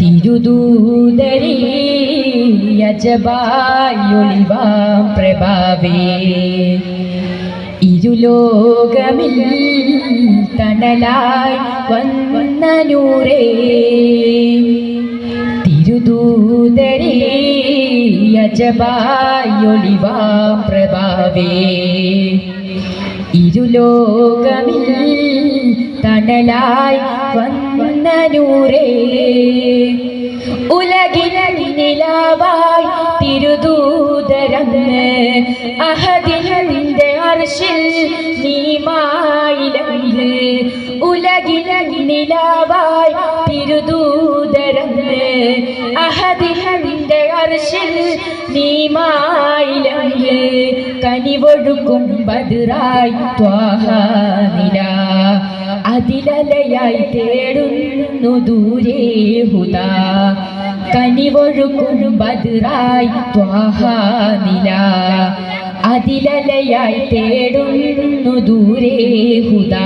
തിരുദൂതരേ യജബായൊളിവാം പ്രഭാവേ. ഇരുലോകമിൽ തണലായി വന്ന നൂറേ തിരുദൂതരേ യജബായൊളിവാം പ്രഭാവേ. ഇരുലോകമിൽ തണലായി വന്ന നൂറേ തിരുദൂതരന്ന് അഹദിലിന്റെ അർഷിൽ നീമായിലങ്ങ് ഉലകിനിലാവായി തിരുദൂതരന്ന് അഹദിലിന്റെ അർഷിൽ നീമായിലങ്ങ് കനിവൊഴുക്കും ബദിറായി ത്വാഹാനില. അതിലലയായി തേടുന്നു ദൂരേ ഹുദ. കനിവൊഴുക്കും ബദറായി ത്വാഹാനില അതിലലയായി തേടുന്നു ദൂരേ ഹുദ.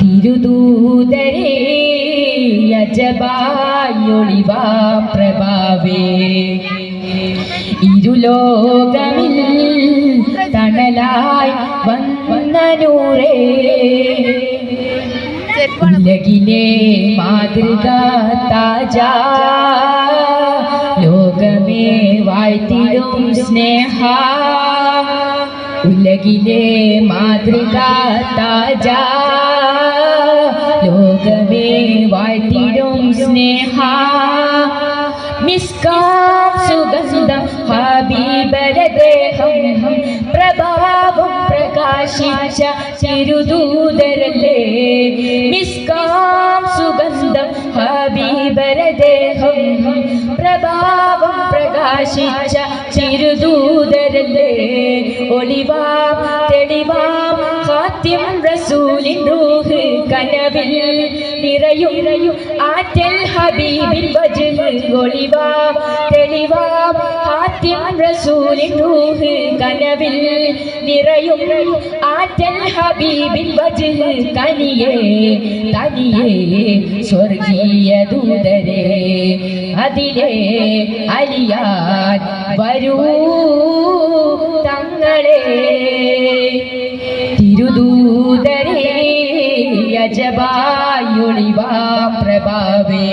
തിരുദൂതരേ യജബായൊളിവാ പ്രഭാവേ. ഇരുലോകമിൽ തണലായി വന്ന ഉലകിലെ മാതൃക താജ ലോകമേ വാഴ്ത്തിടും സ്നേഹ ഉലകിലെ മാതൃക താജ ലോകമേ വാഴ്ത്തിടും സ്നേഹ മിസ്കാം സുഗന്ധം ഹബീബരദേഹം പ്രഭാവം പ്രകാശിച്ച തിരുദൂതരല്ലേ മിസ്കാം സുഗന്ധം ഹബീബരദേഹം പ്രഭാവം പ്രകാശിച്ച തിരുദൂതരല്ലേ? ഒളിവാം തെളിവാം ഹാത്യം റസൂലിൻ റൂഹ്. കനവിൽ നിറയും നിറയും ആറ്റൽ ഹബീബിൻ വജൽ ഒളിവാ തെളിവാ. ഹാത്യം റസൂലിൻ റൂഹ് കനവിൽ നിറയും ആറ്റൽ ഹബീബിൻ വജൽ കനിയേ തനിയേ സ്വർഗീയ ദൂതരെ. അതിലെ അലിയാൻ വരൂ തങ്ങളെ. യജബായൊളിവാ പ്രഭാവേ.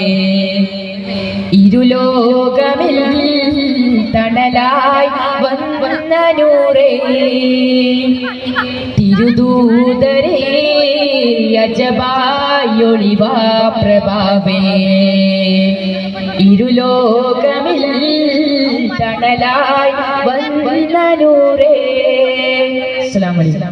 ഇരുലോകമിൽ തണലായി വന്ന നൂറേ. തിരുദൂതരേ യജബായൊളിവാ പ്രഭാവേ. ഇരുലോകമിൽ തണലായി വന്ന നൂറേ. അസ്സലാമു അലൈക്കും.